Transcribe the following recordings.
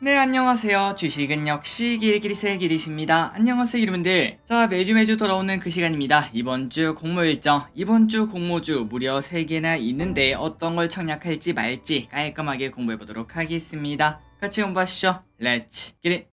네, 안녕하세요. 주식은 역시 길길이새 길이십니다. 안녕하세요, 여러분들. 자, 매주 매주 돌아오는 그 시간입니다. 이번 주 공모 일정, 이번 주 공모주 무려 3개나 있는데 어떤 걸 청약할지 말지 깔끔하게 공부해 보도록 하겠습니다. 같이 공부하시죠. 렛츠 기릿!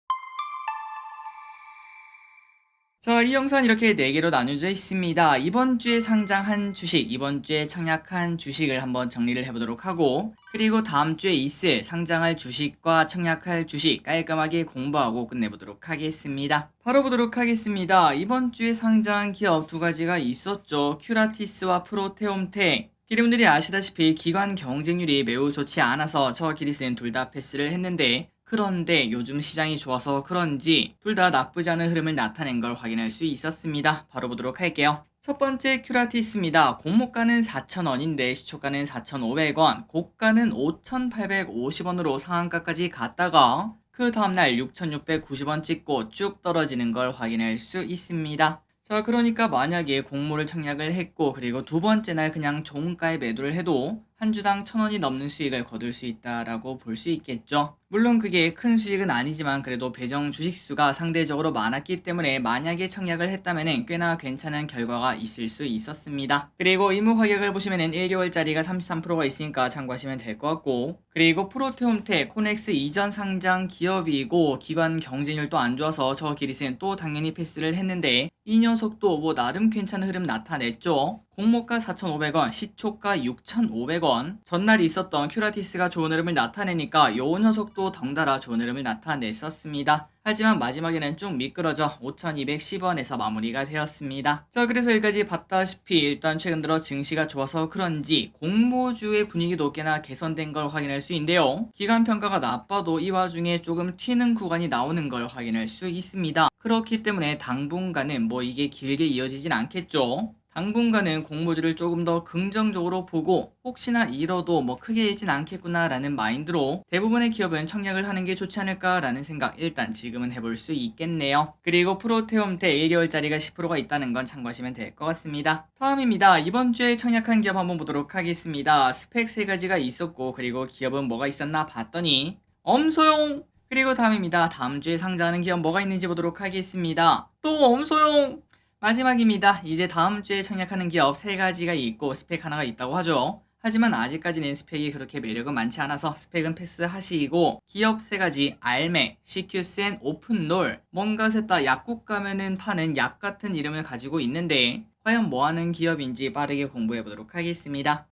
자, 이 영상 이렇게 4개로 나뉘어져 있습니다. 이번 주에 상장한 주식, 이번 주에 청약한 주식을 한번 정리를 해보도록 하고, 그리고 다음 주에 있을 상장할 주식과 청약할 주식 깔끔하게 공부하고 끝내보도록 하겠습니다. 바로 보도록 하겠습니다. 이번 주에 상장한 기업 두 가지가 있었죠. 큐라티스와 프로테옴텍. 기름들이 아시다시피 기관 경쟁률이 매우 좋지 않아서 저 기리스는 둘 다 패스를 했는데 그런데 요즘 시장이 좋아서 그런지 둘 다 나쁘지 않은 흐름을 나타낸 걸 확인할 수 있었습니다. 바로 보도록 할게요. 첫 번째 큐라티스입니다. 공모가는 4,000원인데 시초가는 4,500원, 고가는 5,850원으로 상한가까지 갔다가 그 다음날 6,690원 찍고 쭉 떨어지는 걸 확인할 수 있습니다. 자, 그러니까 만약에 공모를 청약을 했고 그리고 두 번째 날 그냥 종가에 매도를 해도 한 주당 천 원이 넘는 수익을 거둘 수 있다라고 볼 수 있겠죠. 물론 그게 큰 수익은 아니지만 그래도 배정 주식수가 상대적으로 많았기 때문에 만약에 청약을 했다면 꽤나 괜찮은 결과가 있을 수 있었습니다. 그리고 임무 가격을 보시면은 1개월짜리가 33%가 있으니까 참고하시면 될 것 같고 그리고 프로테움텍 코넥스 이전 상장 기업이고 기관 경쟁률도 안 좋아서 저 기리스는 또 당연히 패스를 했는데 이 녀석도 뭐 나름 괜찮은 흐름 나타냈죠. 공모가 4,500원, 시초가 6,500원. 전날 있었던 큐라티스가 좋은 흐름을 나타내니까 요 녀석 도 덩달아 좋은 흐름을 나타냈었습니다. 하지만 마지막에는 쭉 미끄러져 5,210원에서 마무리가 되었습니다. 자, 그래서 여기까지 봤다시피 일단 최근 들어 증시가 좋아서 그런지 공모주의 분위기도 꽤나 개선된 걸 확인할 수 있는데요. 기간 평가가 나빠도 이 와중에 조금 튀는 구간이 나오는 걸 확인할 수 있습니다. 그렇기 때문에 당분간은 뭐 이게 길게 이어지진 않겠죠. 당분간은 공모주를 조금 더 긍정적으로 보고 혹시나 잃어도 뭐 크게 잃진 않겠구나라는 마인드로 대부분의 기업은 청약을 하는 게 좋지 않을까라는 생각 일단 지금은 해볼 수 있겠네요. 그리고 프로테움테 1개월짜리가 10%가 있다는 건 참고하시면 될 것 같습니다. 다음입니다. 이번 주에 청약한 기업 한번 보도록 하겠습니다. 스펙 세 가지가 있었고 그리고 기업은 뭐가 있었나 봤더니 엄소용 그리고 다음입니다. 다음 주에 상장하는 기업 뭐가 있는지 보도록 하겠습니다. 또 엄소용 마지막입니다. 이제 다음 주에 청약하는 기업 세 가지가 있고 스펙 하나가 있다고 하죠. 하지만 아직까지는 스펙이 그렇게 매력은 많지 않아서 스펙은 패스하시고 기업 세 가지 알맥, CQ센, 오픈롤 뭔가 셋다 약국 가면은 파는 약 같은 이름을 가지고 있는데 과연 뭐하는 기업인지 빠르게 공부해 보도록 하겠습니다.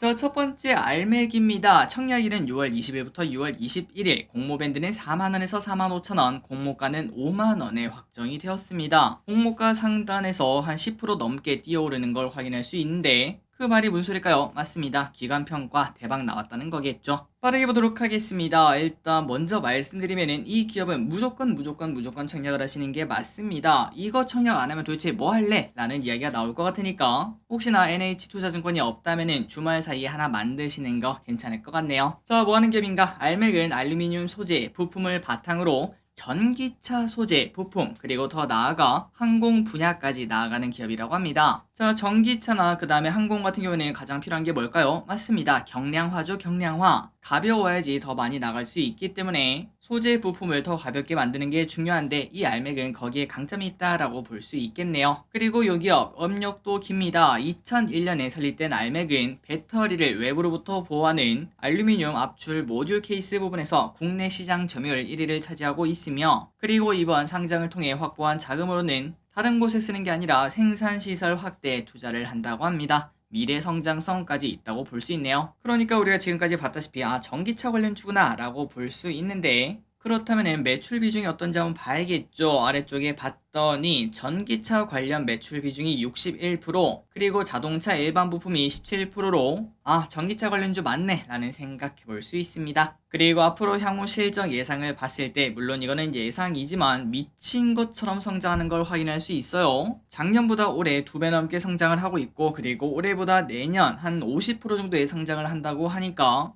자, 첫 번째 알맥입니다. 청약일은 6월 20일부터 6월 21일, 공모밴드는 4만원에서 4만 5천원, 공모가는 5만원에 확정이 되었습니다. 공모가 상단에서 한 10% 넘게 뛰어오르는 걸 확인할 수 있는데, 그 말이 무슨 소릴까요? 맞습니다. 기간평가 대박 나왔다는 거겠죠. 빠르게 보도록 하겠습니다. 일단 먼저 말씀드리면은 이 기업은 무조건 무조건 무조건 청약을 하시는 게 맞습니다. 이거 청약 안 하면 도대체 뭐 할래? 라는 이야기가 나올 것 같으니까 혹시나 NH투자증권이 없다면은 주말 사이에 하나 만드시는 거 괜찮을 것 같네요. 자, 뭐 하는 기업인가? 알맥은 알루미늄 소재, 부품을 바탕으로 전기차 소재, 부품, 그리고 더 나아가 항공 분야까지 나아가는 기업이라고 합니다. 자, 전기차나 그 다음에 항공 같은 경우에는 가장 필요한 게 뭘까요? 맞습니다. 경량화죠, 경량화. 가벼워야지 더 많이 나갈 수 있기 때문에 소재 부품을 더 가볍게 만드는 게 중요한데 이 알맥은 거기에 강점이 있다라고 볼 수 있겠네요. 그리고 이 기업 업력도 깁니다. 2001년에 설립된 알맥은 배터리를 외부로부터 보호하는 알루미늄 압출 모듈 케이스 부분에서 국내 시장 점유율 1위를 차지하고 있으며 그리고 이번 상장을 통해 확보한 자금으로는 다른 곳에 쓰는 게 아니라 생산시설 확대에 투자를 한다고 합니다. 미래 성장성까지 있다고 볼 수 있네요. 그러니까 우리가 지금까지 봤다시피 아 전기차 관련 주구나 라고 볼 수 있는데 그렇다면 매출 비중이 어떤지 한번 봐야겠죠. 아래쪽에 봤더니 전기차 관련 매출 비중이 61% 그리고 자동차 일반 부품이 17%로 아 전기차 관련주 맞네 라는 생각해 볼 수 있습니다. 그리고 앞으로 향후 실적 예상을 봤을 때 물론 이거는 예상이지만 미친 것처럼 성장하는 걸 확인할 수 있어요. 작년보다 올해 두 배 넘게 성장을 하고 있고 그리고 올해보다 내년 한 50% 정도의 성장을 한다고 하니까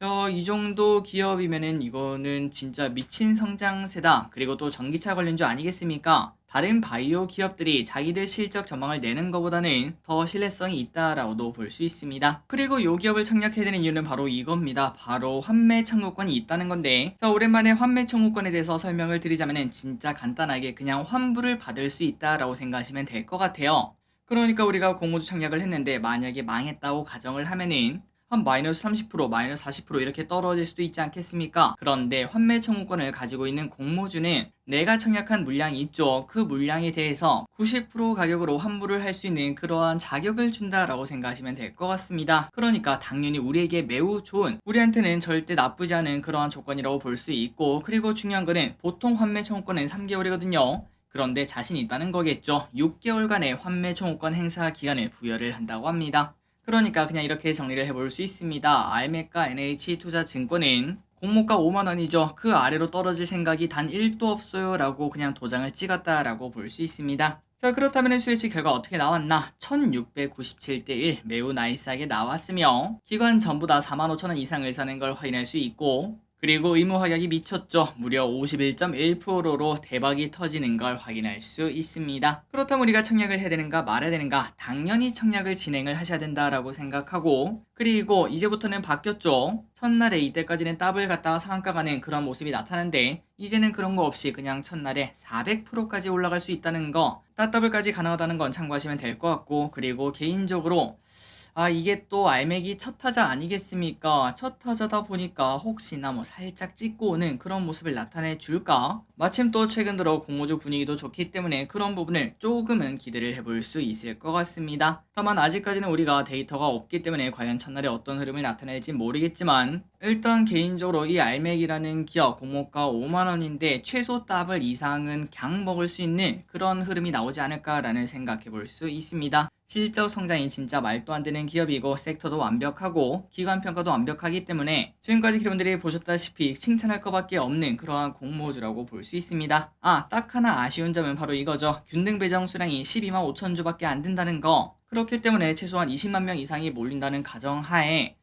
어, 이 정도 기업이면은 이거는 진짜 미친 성장세다. 그리고 또 전기차 관련주 아니겠습니까? 다른 바이오 기업들이 자기들 실적 전망을 내는 것보다는 더 신뢰성이 있다라고도 볼 수 있습니다. 그리고 이 기업을 청약해야 되는 이유는 바로 이겁니다. 바로 환매 청구권이 있다는 건데 자 오랜만에 환매 청구권에 대해서 설명을 드리자면은 진짜 간단하게 그냥 환불을 받을 수 있다라고 생각하시면 될 것 같아요. 그러니까 우리가 공모주 청약을 했는데 만약에 망했다고 가정을 하면은 한 마이너스 30% 마이너스 40% 이렇게 떨어질 수도 있지 않겠습니까? 그런데 환매 청구권을 가지고 있는 공모주는 내가 청약한 물량이 있죠. 그 물량에 대해서 90% 가격으로 환불을 할 수 있는 그러한 자격을 준다라고 생각하시면 될 것 같습니다. 그러니까 당연히 우리에게 매우 좋은, 우리한테는 절대 나쁘지 않은 그러한 조건이라고 볼 수 있고 그리고 중요한 거는 보통 환매 청구권은 3개월이거든요. 그런데 자신 있다는 거겠죠. 6개월간의 환매 청구권 행사 기간을 부여를 한다고 합니다. 그러니까 그냥 이렇게 정리를 해볼 수 있습니다. 알메카 NH투자증권은 공모가 5만 원이죠. 그 아래로 떨어질 생각이 단 1도 없어요. 라고 그냥 도장을 찍었다라고 볼 수 있습니다. 자 그렇다면 수혜치 결과 어떻게 나왔나? 1697대 1 매우 나이스하게 나왔으며 기관 전부 다 4만 5천 원 이상을 사는 걸 확인할 수 있고 그리고 의무 확약이 미쳤죠. 무려 51.1%로 대박이 터지는 걸 확인할 수 있습니다. 그렇다면 우리가 청약을 해야 되는가 말아야 되는가? 당연히 청약을 진행을 하셔야 된다라고 생각하고 그리고 이제부터는 바뀌었죠. 첫날에 이때까지는 더블 갔다가 상한가 가는 그런 모습이 나타나는데 이제는 그런 거 없이 그냥 첫날에 400%까지 올라갈 수 있다는 거 따더블까지 가능하다는 건 참고하시면 될 것 같고 그리고 개인적으로 아, 이게 또 알맥이 첫 타자 아니겠습니까? 첫 타자다 보니까 혹시나 뭐 살짝 찍고 오는 그런 모습을 나타내 줄까? 마침 또 최근 들어 공모주 분위기도 좋기 때문에 그런 부분을 조금은 기대를 해볼 수 있을 것 같습니다. 다만 아직까지는 우리가 데이터가 없기 때문에 과연 첫날에 어떤 흐름을 나타낼지 모르겠지만 일단 개인적으로 이 알맥이라는 기업 공모가 5만 원인데 최소 더블 이상은 강 먹을 수 있는 그런 흐름이 나오지 않을까라는 생각해 볼 수 있습니다. 실적 성장이 진짜 말도 안 되는 기업이고 섹터도 완벽하고 기관 평가도 완벽하기 때문에 지금까지 여러분들이 보셨다시피 칭찬할 것밖에 없는 그러한 공모주라고 볼 수 있습니다. 아, 딱 하나 아쉬운 점은 바로 이거죠. 균등 배정 수량이 12만 5천 주밖에 안 된다는 거. 그렇기 때문에 최소한 20만 명 이상이 몰린다는 가정하에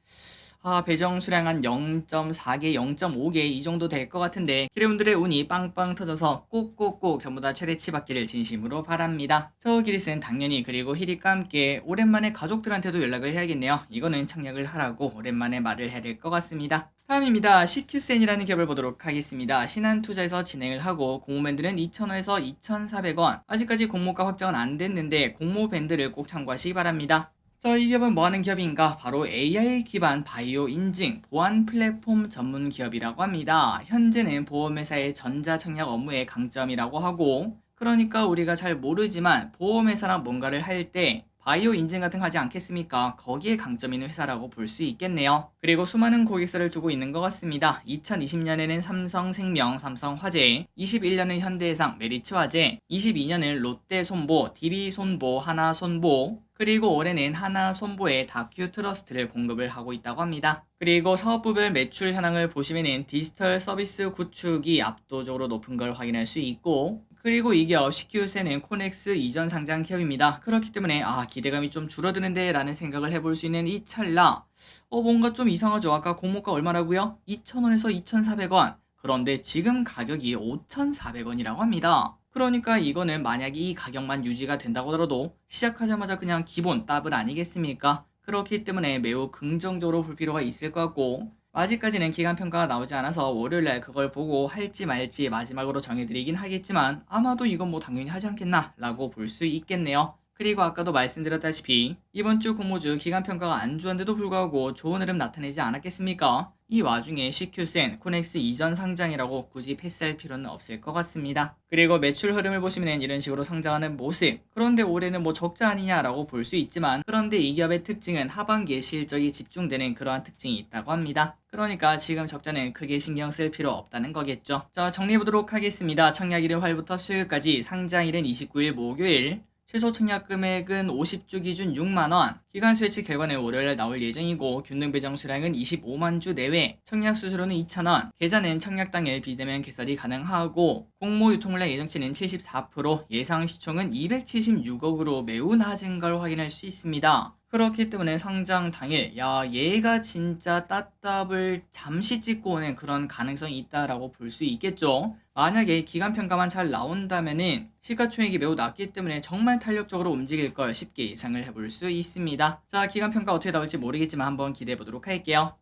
아, 배정 수량 한 0.4개, 0.5개 이 정도 될 것 같은데 기레분들의 운이 빵빵 터져서 꼭꼭꼭 전부 다 최대치 받기를 진심으로 바랍니다. 저 기리스는 당연히 그리고 히릭과 함께 오랜만에 가족들한테도 연락을 해야겠네요. 이거는 청약을 하라고 오랜만에 말을 해야 될 것 같습니다. 다음입니다. CQ센이라는 기업을 보도록 하겠습니다. 신한투자에서 진행을 하고 공모밴드는 2,000원에서 2,400원. 아직까지 공모가 확정은 안 됐는데 공모 밴드를 꼭 참고하시기 바랍니다. 자, 이 기업은 뭐 하는 기업인가? 바로 AI 기반 바이오 인증 보안 플랫폼 전문 기업이라고 합니다. 현재는 보험회사의 전자 청약 업무의 강점이라고 하고, 그러니까 우리가 잘 모르지만 보험회사랑 뭔가를 할 때 바이오 인증 같은 거 하지 않겠습니까? 거기에 강점 있는 회사라고 볼 수 있겠네요. 그리고 수많은 고객사를 두고 있는 것 같습니다. 2020년에는 삼성생명, 삼성화재, 21년은 현대해상, 메리츠화재, 22년은 롯데손보, DB손보, 하나손보, 그리고 올해는 하나 손보에 다큐 트러스트를 공급을 하고 있다고 합니다. 그리고 사업부별 매출 현황을 보시면은 디지털 서비스 구축이 압도적으로 높은 걸 확인할 수 있고 그리고 이 기업 CQ세는 코넥스 이전 상장 기업입니다. 그렇기 때문에 아 기대감이 좀 줄어드는데 라는 생각을 해볼 수 있는 이 찰나 어 뭔가 좀 이상하죠. 아까 공모가 얼마라고요? 2,000원에서 2,400원 그런데 지금 가격이 5,400원이라고 합니다. 그러니까 이거는 만약에 이 가격만 유지가 된다고 하더라도 시작하자마자 그냥 기본 더블 아니겠습니까? 그렇기 때문에 매우 긍정적으로 볼 필요가 있을 것 같고 아직까지는 기간 평가가 나오지 않아서 월요일날 그걸 보고 할지 말지 마지막으로 정해드리긴 하겠지만 아마도 이건 뭐 당연히 하지 않겠나 라고 볼 수 있겠네요. 그리고 아까도 말씀드렸다시피 이번 주 공모주 기간 평가가 안 좋았는데도 불구하고 좋은 흐름 나타내지 않았겠습니까? 이 와중에 CQ센, 코넥스 이전 상장이라고 굳이 패스할 필요는 없을 것 같습니다. 그리고 매출 흐름을 보시면 이런 식으로 성장하는 모습. 그런데 올해는 뭐 적자 아니냐라고 볼 수 있지만 그런데 이 기업의 특징은 하반기에 실적이 집중되는 그러한 특징이 있다고 합니다. 그러니까 지금 적자는 크게 신경 쓸 필요 없다는 거겠죠. 자 정리해보도록 하겠습니다. 청약일은 화요일부터 수요일까지 상장 일은 29일 목요일 최소 청약 금액은 50주 기준 6만원, 기간 수혜치 결과는 월요일에 나올 예정이고 균등 배정 수량은 25만 주 내외, 청약 수수료는 2,000원, 계좌는 청약 당일 비대면 개설이 가능하고 공모 유통물량 예정치는 74%, 예상 시총은 276억으로 매우 낮은 걸 확인할 수 있습니다. 그렇기 때문에 상장 당일 야 얘가 진짜 따답을 잠시 찍고 오는 그런 가능성이 있다라고 볼 수 있겠죠. 만약에 기간 평가만 잘 나온다면은 시가총액이 매우 낮기 때문에 정말 탄력적으로 움직일 걸 쉽게 예상을 해볼 수 있습니다. 자 기간 평가 어떻게 나올지 모르겠지만 한번 기대해 보도록 할게요.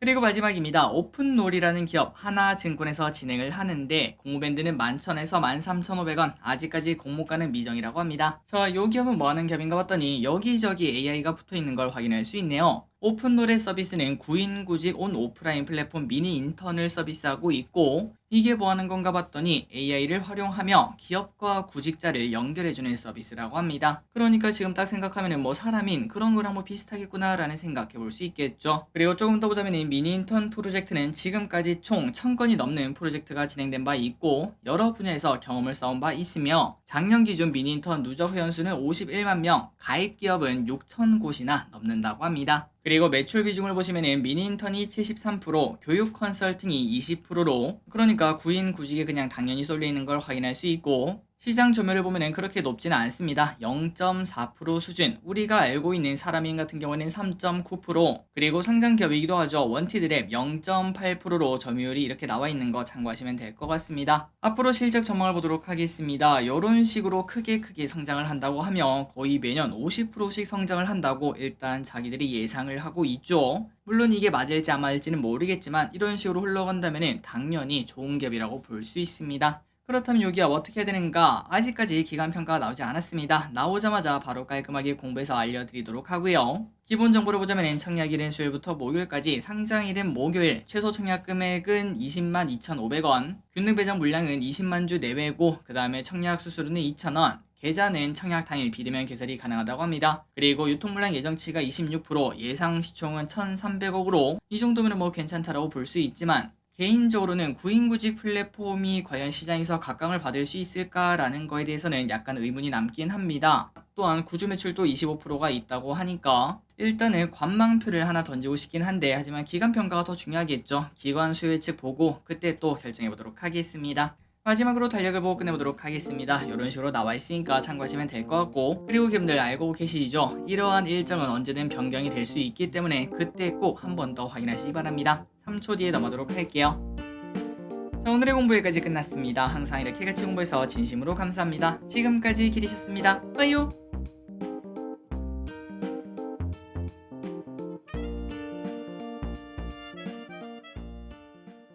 그리고 마지막입니다. 오픈롤이라는 기업 하나증권에서 진행을 하는데 공모밴드는 11,000에서 13,500원 아직까지 공모가는 미정이라고 합니다. 자, 이 기업은 뭐하는 기업인가 봤더니 여기저기 AI가 붙어있는 걸 확인할 수 있네요. 오픈롤의 서비스는 구인구직 온 오프라인 플랫폼 미니 인턴을 서비스하고 있고 이게 뭐 하는 건가 봤더니 AI를 활용하며 기업과 구직자를 연결해주는 서비스라고 합니다. 그러니까 지금 딱 생각하면 뭐 사람인 그런 거랑 뭐 비슷하겠구나라는 생각해 볼 수 있겠죠. 그리고 조금 더 보자면 이 미니 인턴 프로젝트는 지금까지 총 1000건이 넘는 프로젝트가 진행된 바 있고 여러 분야에서 경험을 쌓은 바 있으며 작년 기준 미니 인턴 누적 회원수는 51만 명, 가입 기업은 6천 곳이나 넘는다고 합니다. 그리고 매출 비중을 보시면은 미니 인턴이 73%, 교육 컨설팅이 20%로 그러니까 구인 구직에 그냥 당연히 쏠려 있는 걸 확인할 수 있고 시장 점유를 보면은 그렇게 높지는 않습니다. 0.4% 수준. 우리가 알고 있는 사람인 같은 경우는 3.9% 그리고 상장 기업이기도 하죠. 원티드랩 0.8%로 점유율이 이렇게 나와 있는 거 참고하시면 될 것 같습니다. 앞으로 실적 전망을 보도록 하겠습니다. 이런 식으로 크게 크게 성장을 한다고 하면 거의 매년 50%씩 성장을 한다고 일단 자기들이 예상을 하고 있죠. 물론 이게 맞을지 안 맞을지는 모르겠지만 이런 식으로 흘러간다면 당연히 좋은 기업이라고 볼 수 있습니다. 그렇다면 여기 어떻게 해야 되는가? 아직까지 기간 평가가 나오지 않았습니다. 나오자마자 바로 깔끔하게 공부해서 알려드리도록 하고요. 기본 정보를 보자면 청약일은 수요일부터 목요일까지 상장일은 목요일 최소 청약 금액은 20만 2,500원 균등 배정 물량은 20만 주 내외고 그 다음에 청약 수수료는 2,000원 계좌는 청약 당일 비대면 개설이 가능하다고 합니다. 그리고 유통물량 예정치가 26% 예상 시총은 1,300억으로 이 정도면 뭐 괜찮다라고 볼 수 있지만 개인적으로는 구인구직 플랫폼이 과연 시장에서 각광을 받을 수 있을까라는 거에 대해서는 약간 의문이 남긴 합니다. 또한 구주 매출도 25%가 있다고 하니까 일단은 관망표를 하나 던지고 싶긴 한데 하지만 기간 평가가 더 중요하겠죠. 기관 수요 예측 보고 그때 또 결정해 보도록 하겠습니다. 마지막으로 달력을 보고 끝내보도록 하겠습니다. 이런 식으로 나와 있으니까 참고하시면 될 것 같고 그리고 여러분들 알고 계시죠? 이러한 일정은 언제든 변경이 될 수 있기 때문에 그때 꼭 한 번 더 확인하시기 바랍니다. 3초 뒤에 넘어가도록 할게요. 자, 오늘의 공부 여기까지 끝났습니다. 항상 이렇게 같이 공부해서 진심으로 감사합니다. 지금까지 기리셨습니다. 빠이요!